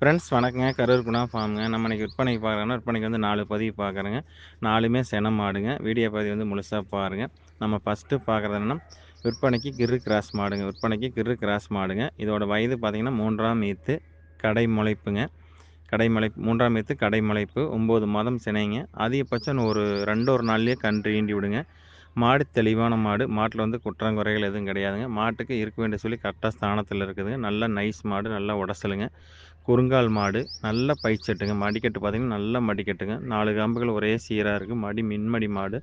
Friends வணக்கங்க. கரூர் குணா ஃபார்முங்க நம்ம இன்றைக்கி விற்பனைக்கு பார்க்குறோன்னா விற்பனைக்கு வந்து நாலு பதிவு பார்க்குறேங்க. நாலுமே சென மாடுங்க. வீடியோ பதிவு வந்து முழுசாக பாருங்கள் நம்ம ஃபஸ்ட்டு பார்க்குறது என்னென்னா விற்பனைக்கு கிரு கிராஸ் மாடுங்க. விற்பனைக்கு கிரு கிராஸ் மாடுங்க. இதோட வயது பார்த்திங்கன்னா மூன்றாம் ஈத்து கடை முளைப்புங்க. கடை முளைப்பு மூன்றாம் ஈத்து கடை முளைப்பு. ஒம்பது மாதம் சினைங்க. அதிகபட்சம் ஒரு ரெண்டு ஒரு நாள்லேயே கன்று ஈண்டி விடுங்க. மாடு தெளிவான மாடு. மாட்டில் வந்து குற்றங்குறைகள் எதுவும் கிடையாதுங்க. மாட்டுக்கு இருக்க வேண்டிய சொல்லி கரெக்டாக ஸ்தானத்தில் இருக்குதுங்க. நல்ல நைஸ் மாடு நல்லா உடசலுங்க. குறுங்கால் மாடு நல்ல பயிற்சட்டுங்க மடிக்கட்டு பார்த்திங்கன்னா நல்ல மடிக்கட்டுங்க. நாலு காம்புகள் ஒரே சீராக இருக்குது மடி மின்மடி மாடு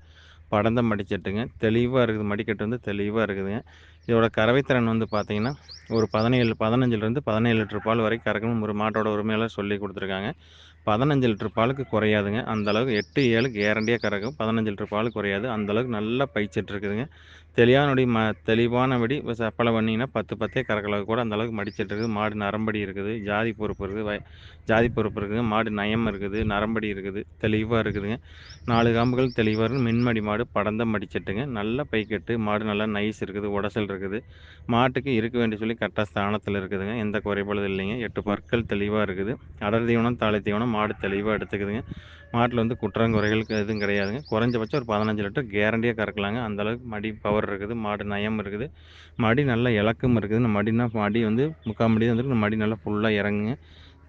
படந்த மடிச்சட்டுங்க தெளிவாக இருக்குது. மடிக்கட்டு வந்து தெளிவாக இருக்குதுங்க. இதோட கறவைத்திறன் வந்து பார்த்திங்கன்னா ஒரு பதினேழு பதினஞ்சுலேருந்து பதினேழு லிட்டர் பால் வரைக்கும் கறக்கணும் ஒரு மாட்டோட உரிமையாளர் சொல்லி கொடுத்துருக்காங்க. பதினஞ்சு லிட்டர் பாலுக்கு குறையாதுங்க. அந்தளவுக்கு எட்டு ஏழு கேரண்டியாக கறக்கும். பதினஞ்சு லிட்டர் பால் குறையாது. அந்தளவுக்கு நல்லா பைச்சிட்டு இருக்குதுங்க. ம தெளிவானபடி இப்போ சப்பளை பண்ணிங்கன்னா பத்து பத்தே கறக்கலவுக்கு கூட அந்தளவுக்கு மடிச்சிட்டு இருக்குது. மாடு நரம்படி இருக்குது. ஜாதி பொறுப்பு இருக்குது. வய ஜாதி பொறுப்பு இருக்குதுங்க மாடு நயம் இருக்குது. நரம்படி இருக்குது. தெளிவாக இருக்குதுங்க. நாலு காம்புகள் தெளிவாக இருக்குது மின்மடி மாடு படந்த மடிச்சிட்டுங்க. நல்ல பைக்கெட்டு. மாடு நல்லா நைஸ் இருக்குது. உடசல் இருக்குது. மாட்டுக்கு இருக்க வேண்டிய சொல்லி கரெக்டாக ஸ்தானத்தில் இருக்குதுங்க. எந்த குறைபாடும் இல்லைங்க. எட்டு பற்கள் தெளிவாக இருக்குது. அடர் தீவனம் தாளை தீவனம் மாடு தெளிவாக எடுத்துக்குதுங்க. மாட்டில் வந்து குற்றங்குறைகளுக்கு எதுவும் கிடையாதுங்க. குறைஞ்சபட்சம் ஒரு பதினஞ்சு லிட்டர் கேரண்டியாக கறக்கலாங்க. அந்தளவுக்கு மடி பவர் இருக்குது மாடு நயம் இருக்குது. மடி நல்ல இலக்கம் இருக்குது. இந்த மடினா மடி வந்து முக்கால் மடி வந்துட்டு மடி நல்லா ஃபுல்லாக இறங்குங்க.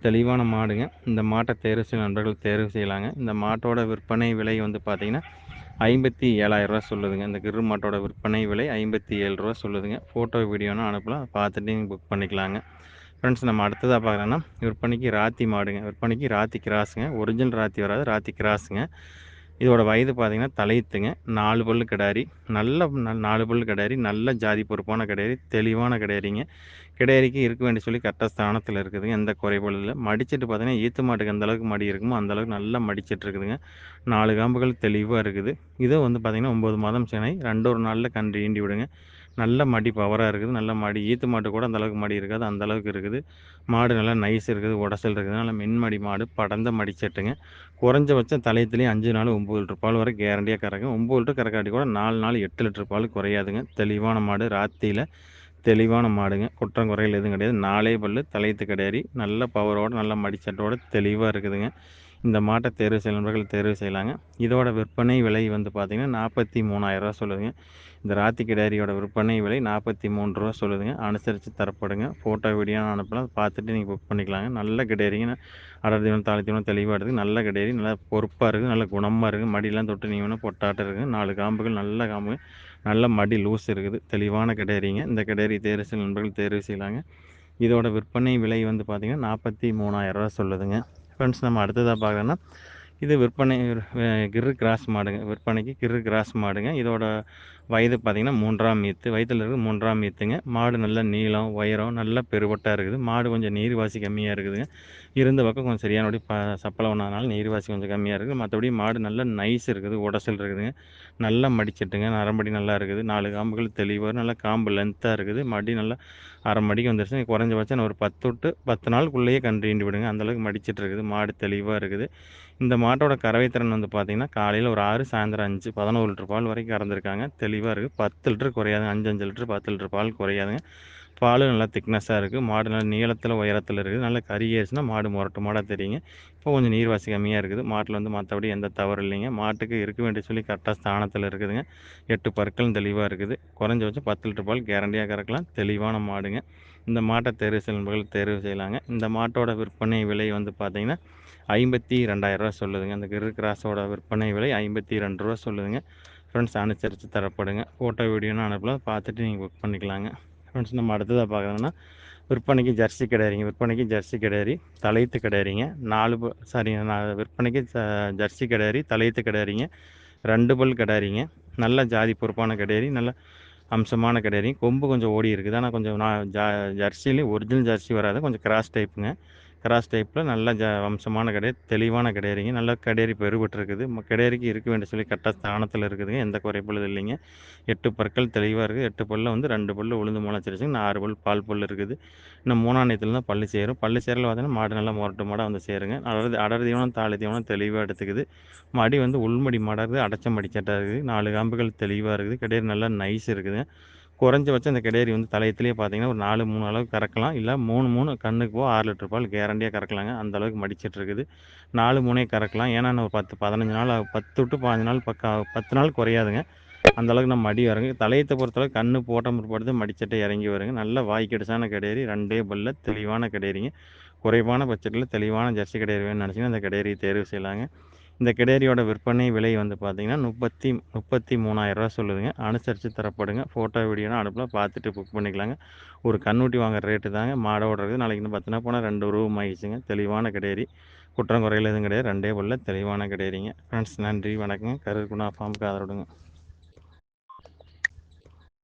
தெளிவான மாடுங்க. இந்த மாட்டை தேர்வு செய்ய நண்பர்கள் தேர்வு செய்யலாங்க. இந்த மாட்டோட விற்பனை விலை வந்து பார்த்திங்கன்னா ஐம்பத்தி ஏழாயிரரூவா சொல்லுதுங்க. இந்த கிரு மாட்டோட விற்பனை விலை ஐம்பத்தி ஏழு ரூபா சொல்லுதுங்க. ஃபோட்டோ வீடியோனா அனுப்பலாம். பார்த்துட்டு நீங்கள் புக் பண்ணிக்கலாங்க. ஃப்ரெண்ட்ஸ் நம்ம அடுத்ததாக பார்க்குறோன்னா விற்பனைக்கு ராத்தி மாடுங்க. விற்பனைக்கு ராத்தி கிராஸுங்க. ஒரிஜினல் ராத்தி வராது ராத்தி கிராஸுங்க. இதோட வயது பார்த்திங்கன்னா தலையத்துங்க. நாலு பல்லு கிடாரி. நல்ல நாலு பல்லு கிடாரி. நல்ல ஜாதி பொறுப்பான கிடாரி. தெளிவான கிடாரிங்க. கிடாரிக்கு இருக்க வேண்டிய சொல்லி கரெக்டாக ஸ்தானத்தில் இருக்குதுங்க. எந்த குறைபாடு இல்லை. மடிச்சிட்டு பார்த்தீங்கன்னா ஈத்து மாட்டுக்கு அந்தளவுக்கு மடி இருக்குமோ அந்தளவுக்கு நல்லா மடிச்சிட்டு இருக்குதுங்க. நாலு காம்புகள் தெளிவாக இருக்குது. இது வந்து பார்த்திங்கன்னா ஒம்பது மாதம் சென்னை ரெண்டு ஒரு நாளில் கன்று ஈண்டி விடுங்க. நல்ல மடி பவராக இருக்குது. நல்ல மடி ஈத்து மாட்டு கூட அந்தளவுக்கு மடி இருக்காது. அந்தளவுக்கு இருக்குது. மாடு நல்லா நைஸ் இருக்குது உடசல் இருக்குது. நல்லா மின்மடி மாடு படந்த மடிச்சட்டுங்க குறைஞ்சபட்சம் தலையத்துலேயும் அஞ்சு நாள் ஒம்பது லிட்டர் பால் வரை கேரண்டியாக கறக்குங்க ஒம்பது லிட்டர் கறக்காட்டி கூட நாலு நாள் எட்டு லிட்டர் பால் குறையாதுங்க. தெளிவான மாடு ராத்தியில் தெளிவான மாடுங்க. குற்றம் குறைகள் எதுவும் கிடையாது. நாலே பல்லு தலையத்து கிடையாது நல்ல பவரோடு நல்ல மடிச்சட்டோடு தெளிவாக இருக்குதுங்க. இந்த மாட்டை தேர்வு செய்ய நண்பர்கள் தேர்வு செய்யலாங்க. இதோட விற்பனை விலை வந்து பார்த்திங்கன்னா நாற்பத்தி மூணாயிரரூவா சொல்லுதுங்க. இந்த ராத்தி கிடாரியோட விற்பனை விலை நாற்பத்தி மூணு ரூபா சொல்லுதுங்க. அனுசரித்து தரப்படுங்க. ஃபோட்டோ வீடியோ அனுப்பலாம். பார்த்துட்டு நீங்கள் புக் பண்ணிக்கலாங்க. நல்ல கிடேரிங்க. அடர் தீவனம் தாழ் தீவனம் தெளிவாக இருக்குது. நல்ல கிடேரி நல்லா பொறுப்பாக இருக்குது. நல்ல குணமாக இருக்குது. மடியெலாம் தொட்டு நீங்கள் வேணும் பொட்டாட்டம் இருக்குது. நாலு காம்புகள் நல்ல காம்பு நல்ல மடி லூஸ் இருக்குது. தெளிவான கிடேரிங்க. இந்த கிடேரி தேர்வு செய்ய நண்பர்கள் தேர்வு செய்யலாங்க. இதோட விற்பனை விலை வந்து பார்த்திங்கன்னா நாற்பத்தி மூணாயிரரூவா சொல்லுதுங்க. ஃப்ரெண்ட்ஸ் நம்ம அடுத்ததாக பார்க்குறோன்னா இது விற்பனை கிரு கிராஸ் மாடுங்க விற்பனைக்கு கிரு கிராஸ் மாடுங்க. இதோட வயது பார்த்திங்கன்னா மூன்றாம் மீத்து வயிற்றில் இருக்குது மூன்றாம் மீத்துங்க மாடு நல்ல நீளம் உயரம் நல்ல பெருவட்டாக இருக்குது. மாடு கொஞ்சம் நீர்வாசி கம்மியாக இருக்குதுங்க. இருந்த பக்கம் கொஞ்சம் சரியானபடி ப சப்பளம் ஒன்றாதனால நீர்வாசி கொஞ்சம் கம்மியாக இருக்குது. மற்றபடி மாடு நல்ல நைஸ் இருக்குது உடசல் இருக்குதுங்க. நல்லா மடிச்சிட்டுங்க நரம்படி நல்லா இருக்குது. நாலு காம்புகள் தெளிவாக நல்லா காம்பு லென்த்தாக இருக்குது. மடி நல்லா அரை மடிக்கு வந்துருச்சு குறைஞ்சபட்சம் ஒரு பத்து விட்டு பத்து நாளுக்குள்ளேயே கன்று விடுங்க. அந்தளவுக்கு மடிச்சிட்டு இருக்குது மாடு தெளிவாக இருக்குது. இந்த மாட்டோட கறவைத்திறன் வந்து பார்த்திங்கன்னா காலையில் ஒரு ஆறு சாயந்தரம் அஞ்சு பதினோரு லிட்டர் பால் வரைக்கும் கறந்துருக்காங்க. தெளிவாக இருக்குது பத்து லிட்டர் குறையாதுங்க. அஞ்சு அஞ்சு லிட்டர் பத்து லிட்டர் பால் குறையாதுங்க. பால் நல்லா திக்னஸாக இருக்குது மாடு நல்லா நீளத்தில் உயரத்தில் இருக்குது. நல்லா கறி மாடு முரட்டு மாடாக தெரியுங்க. இப்போ கொஞ்சம் நீர்வாசி கம்மியாக இருக்குது. மாட்டில் வந்து மற்றபடி எந்த தவறு இல்லைங்க. மாட்டுக்கு இருக்க வேண்டிய சொல்லி கரெக்டாக ஸ்தானத்தில் இருக்குதுங்க. எட்டு பற்களும் தெளிவாக இருக்குது. குறைஞ்ச வச்சு பத்து லிட்டர் பால் கேரண்டியாக கறக்கலாம். தெளிவான மாடுங்க. இந்த மாட்டை தேர்வு செய்ய தேர்வு செய்யலாங்க. இந்த மாட்டோட விற்பனை விலை வந்து பார்த்திங்கன்னா ஐம்பத்தி ரெண்டாயிரரூவா சொல்லுதுங்க. அந்த கிரு கிராஸோட விற்பனை விலை ஐம்பத்தி ரெண்டு ரூபா சொல்லுதுங்க. ஃப்ரெண்ட்ஸ் அனுசரித்து தரப்படுங்க. ஃபோட்டோ வீடியோன்னு அனுப்பலாம் பார்த்துட்டு நீங்கள் புக் பண்ணிக்கலாங்க. ஃப்ரெண்ட்ஸ் நம்ம அடுத்ததாக பார்க்குறோன்னா விற்பனைக்கு ஜெர்சி கிடையாதுங்க விற்பனைக்கு ஜெர்சி கிடையாது தலையத்து கிடையாதுங்க நாலு சாரி நான் விற்பனைக்கு ஜெர்சி கிடையாது தலையத்து கிடையாதுங்க ரெண்டு பல் கிடையாதுங்க நல்ல ஜாதி பொறுப்பான கிடையாது நல்ல அம்சமான கிடையாதுங்க கொம்பு கொஞ்சம் ஓடி இருக்குது? ஆனால் கொஞ்சம் நான் ஜா ஜெர்சிலேயும் ஒரிஜினல் ஜெர்சி வராது. கொஞ்சம் கிராஸ் டைப்புங்க கிராஸ் டைப்பில் நல்ல ஜ வம்சமான கிடையாது தெளிவான கிடையாதுங்க நல்ல கடையறி பெருபட்டுருக்குது. கடையறிக்கு இருக்க வேண்டிய சொல்லி கரெக்டாக ஸ்தானத்தில் இருக்குதுங்க. எந்த குறைபாடும் இல்லைங்க. எட்டு பற்கள் தெளிவாக இருக்குது. எட்டு பல்லில் வந்து ரெண்டு பல் உளுந்து முளைச்சிருச்சுங்க. ஆறு பல் பால் பல் இருக்குது. இன்னும் மூணாம் நேரத்தில் தான் பள்ளி சேரும். பள்ளி சேரில் பார்த்தீங்கன்னா மாடு நல்லா முரட்டு மாடாக வந்து சேருங்க. அடர் அடர் தீவனம் தாழை தீவனம் தெளிவாக எடுத்துக்குது. மடி வந்து உள்மடி மாடாக இருக்குது அடைச்ச மடிச்சட்டாக இருக்குது. நாலு காம்புகள் தெளிவாக இருக்குது. கிடையாது நல்லா நைஸ் இருக்குதுங்க. குறைஞ்சபட்சம் இந்த கிடேரி வந்து தலையத்துலேயே பார்த்தீங்கன்னா ஒரு நாலு மூணு அளவுக்கு கறக்கலாம். இல்லை மூணு மூணு கண்ணுக்கு போக ஆறு லிட்டர் பால் கேரண்டியாக கறக்கலாங்க. அந்த அளவுக்கு மடிச்சிட்டு இருக்குது. நாலு மூணே கறக்கலாம். ஏன்னா இன்னும் ஒரு பத்து பதினஞ்சு நாள் பத்து டு பதினஞ்சு நாள் பக்க பத்து நாள் குறையாதுங்க. அந்த அளவுக்கு நம்ம மடி வருங்க. தலையத்தை பொறுத்தளவுக்கு கண்ணு போட்ட முற்படுத்து மடிச்சட்டை இறங்கி வருங்க. நல்ல வாய்க்கடிசான கிடேரி ரெண்டே பல்ல தெளிவான கிடேரிங்க. குறைவான பட்ஜெட்டில் தெளிவான ஜெர்சி கிடேரி வேணும்னு நினச்சிங்கன்னா அந்த கிடேரியை தேர்வு செய்யலாங்க. இந்த கிடேரியோட விற்பனை விலை வந்து பார்த்தீங்கன்னா முப்பத்தி முப்பத்தி மூணாயிரரூவா சொல்லுதுங்க. அனுசரித்து தரப்படுங்க. ஃபோட்டோ வீடியோனா அனுப்பலாம் பார்த்துட்டு புக் பண்ணிக்கலாங்க. ஒரு கண்ணூட்டி வாங்குற ரேட்டு தாங்க. மாடோட இருக்குது நாளைக்கு இன்னும் பத்து போனால் ரெண்டு ரூபா ஆயிடுச்சுங்க தெளிவான கிடேரி குற்றம் குறையில் எதுவும் கிடையாது. ரெண்டே பல்ல தெளிவான கிடையாதுங்க ஃப்ரெண்ட்ஸ் நன்றி. வணக்கங்க. கருகுணா ஃபார்முக்கு ஆதரவுடுங்க.